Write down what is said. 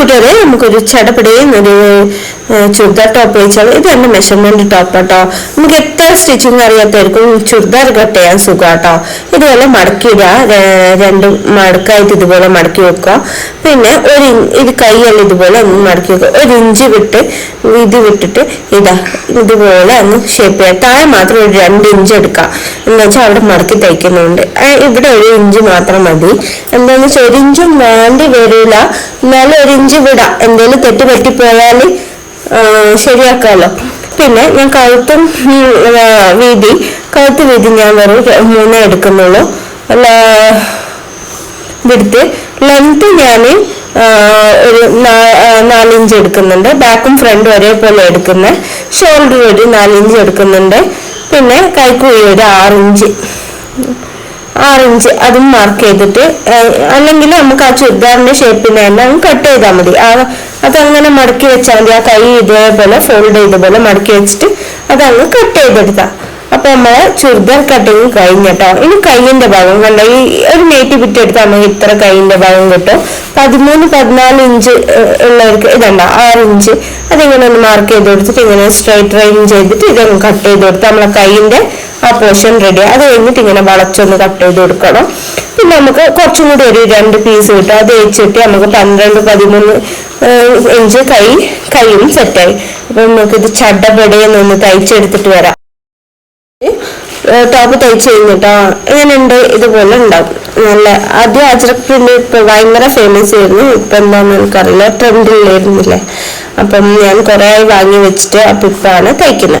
കൂട്ടുകാരെ നമുക്കൊരു ചടപടയും ഒരു ചുരിദാർ ടോപ്പ് വെച്ചാൽ ഇത് എന്റെ മെഷർമെന്റ് ടോപ്പ് കേട്ടോ നമുക്ക് എത്ര സ്റ്റിച്ചിങ് അറിയാത്തവർക്കും ചുരിദാർ കട്ട് ചെയ്യാൻ സുഖം കേട്ടോ ഇതുപോലെ മടക്കിയിടുക രണ്ട് മടക്കായിട്ട് ഇതുപോലെ മടക്കി വെക്കുക. പിന്നെ ഒരു ഇത് കൈയെല്ലാം ഇതുപോലെ ഒന്ന് മടക്കി വെക്കുക. ഒരു ഇഞ്ച് വിട്ട് ഇത് വിട്ടിട്ട് ഇതാ ഇതുപോലെ ഒന്ന് ഷേപ്പ് ചെയ്യുക താഴെ മാത്രം ഒരു രണ്ട് ഇഞ്ച് എടുക്കാം എന്ന് വെച്ചാൽ അവിടെ മടക്കി തയ്ക്കുന്നുണ്ട്. ഇവിടെ ഒരു ഇഞ്ച് മാത്രം മതി. എന്താണെന്ന് വെച്ചാൽ ഒരു ഇഞ്ചും വേണ്ടി വരില്ല. എന്നാലും ഒരു ഇഞ്ച് വിടാം. എന്തെങ്കിലും തെറ്റ് പറ്റിപ്പോയാൽ ശരിയാക്കാമല്ലോ പിന്നെ ഞാൻ കഴുത്തും വീതി കഴുത്ത് വീതി ഞാൻ വെറും മൂന്നേ എടുക്കുന്നുള്ളൂ. വിടുത്ത് ലെങ്ത് ഞാൻ ഒരു നാലിഞ്ച് എടുക്കുന്നുണ്ട്. ബാക്കും ഫ്രണ്ടും ഒരേപോലെ എടുക്കുന്നത് ഷോൾഡർ ഒരു നാലിഞ്ച് എടുക്കുന്നുണ്ട്. പിന്നെ കൈക്കുഴി ഒരു ആറിഞ്ച്. ആറിഞ്ച് അതും മാർക്ക് ചെയ്തിട്ട് അല്ലെങ്കിൽ നമുക്ക് ആ ചുരിദാറിന്റെ ഷേപ്പിന് തന്നെ കട്ട് ചെയ്താൽ മതി. ആ അതങ്ങനെ മടക്കി വെച്ചാൽ മതി. ആ കൈ ഇതേപോലെ ഫോൾഡ് ചെയ്ത പോലെ മടക്കി വെച്ചിട്ട് അതങ്ങ് കട്ട് ചെയ്തെടുത്ത. അപ്പൊ നമ്മളെ ചുരിദാർ കട്ടിങ് കഴിഞ്ഞട്ടോ. ഇനി കൈയിന്റെ ഭാഗം കണ്ട? ഈ ഒരു നെറ്റി പിറ്റെടുത്താൽ നമുക്ക് ഇത്ര കൈയിന്റെ ഭാഗം കിട്ടും. പതിമൂന്ന് പതിനാല് ഇഞ്ച് ഉള്ളവർക്ക് ഇതണ്ട ആറ് ഇഞ്ച് അതിങ്ങനെ ഒന്ന് മാർക്ക് ചെയ്ത് കൊടുത്തിട്ട് ഇങ്ങനെ സ്ട്രൈറ്റ് ലൈൻ ചെയ്തിട്ട് ഇതൊന്ന് കട്ട് ചെയ്ത് കൊടുത്ത് നമ്മളെ കൈയിന്റെ ആ പോർഷൻ റെഡി അത് കഴിഞ്ഞിട്ട് ഇങ്ങനെ വളച്ചൊന്ന് കട്ട് ചെയ്ത് കൊടുക്കണം. പിന്നെ നമുക്ക് കുറച്ചും കൂടി ഒരു രണ്ട് പീസ് കിട്ടും. അത് വെച്ചിട്ട് നമുക്ക് പന്ത്രണ്ട് പതിമൂന്ന് ഇഞ്ച് കൈ കൈയും സെറ്റായി. അപ്പൊ നമുക്കിത് ചടപടയെന്നൊന്ന് തയ്ച്ചെടുത്തിട്ട് വരാം. ടോപ്പ് തയ്ച്ച് കഴിഞ്ഞിട്ടോ ഇങ്ങനെയുണ്ട് ഇതുപോലെ ഉണ്ടാവും. നല്ല ആദ്യം അജ്രക് പ്രിന്റ് ഇപ്പൊ ഭയങ്കര ഫേമസ് ആയിരുന്നു. ഇപ്പൊ എന്താന്ന് എനിക്കറിയില്ല ട്രെൻഡിലായിരുന്നില്ലേ അപ്പം ഞാൻ കുറെ ആയി വാങ്ങി വെച്ചിട്ട് അപ്പൊ ഇപ്പാണ് തയ്ക്കുന്നത്.